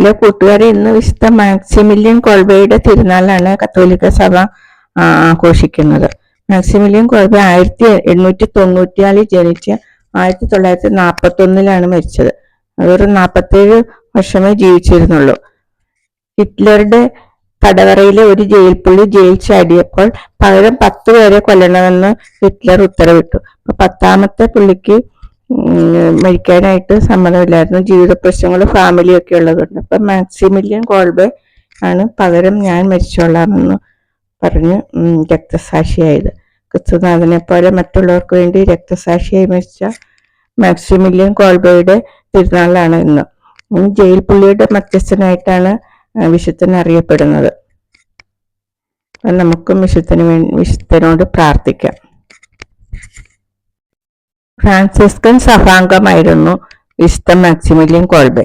Hello കൂട്ടുകാരെ ഇന്ന് വിശുദ്ധ മാക്സിമില്യൻ കോൾബയുടെ തിരുനാളാണ് കത്തോലിക്ക സഭ ആഘോഷിക്കുന്നത്. മാക്സിമില്യൻ കോൾബ ആയിരത്തി എണ്ണൂറ്റി തൊണ്ണൂറ്റിനാലിൽ ജനിച്ച് ആയിരത്തി തൊള്ളായിരത്തി നാൽപ്പത്തി ഒന്നിലാണ് മരിച്ചത്. വെറും നാൽപ്പത്തേഴ് വർഷമേ ജീവിച്ചിരുന്നുള്ളൂ. ഹിറ്റ്ലറുടെ തടവറയിലെ ഒരു ജയിൽ പുള്ളി ജയിൽ ചാടിയപ്പോൾ പകരം പത്ത് പേരെ കൊല്ലണമെന്ന് ഹിറ്റ്ലർ ഉത്തരവിട്ടു. പത്താമത്തെ പുള്ളിക്ക് മരിക്കാനായിട്ട് സമ്മതമില്ലായിരുന്നു. ജീവിത പ്രശ്നങ്ങൾ ഫാമിലിയൊക്കെ ഉള്ളതുകൊണ്ട്. അപ്പം മാക്സിമിലിയൻ കോൾബെ ആണ് പകരം ഞാൻ മരിച്ചോളാമെന്ന് പറഞ്ഞ് രക്തസാക്ഷിയായത്. ക്രിസ്തുനാഥനെ പോലെ മറ്റുള്ളവർക്ക് വേണ്ടി രക്തസാക്ഷിയായി മരിച്ച മാക്സിമിലിയൻ കോൾബയുടെ തിരുനാളാണ് ഇന്ന്. ഇനി ജയിൽ പുള്ളിയുടെ മധ്യസ്ഥനായിട്ടാണ് വിശുദ്ധൻ അറിയപ്പെടുന്നത്. നമുക്കും വിശുദ്ധന് വിശുദ്ധനോട് പ്രാർത്ഥിക്കാം. ഫ്രാൻസിസ്കൻ സഭാംഗമായിരുന്നു വിശുദ്ധ മാക്സിമിലിയൻ കോൾബെ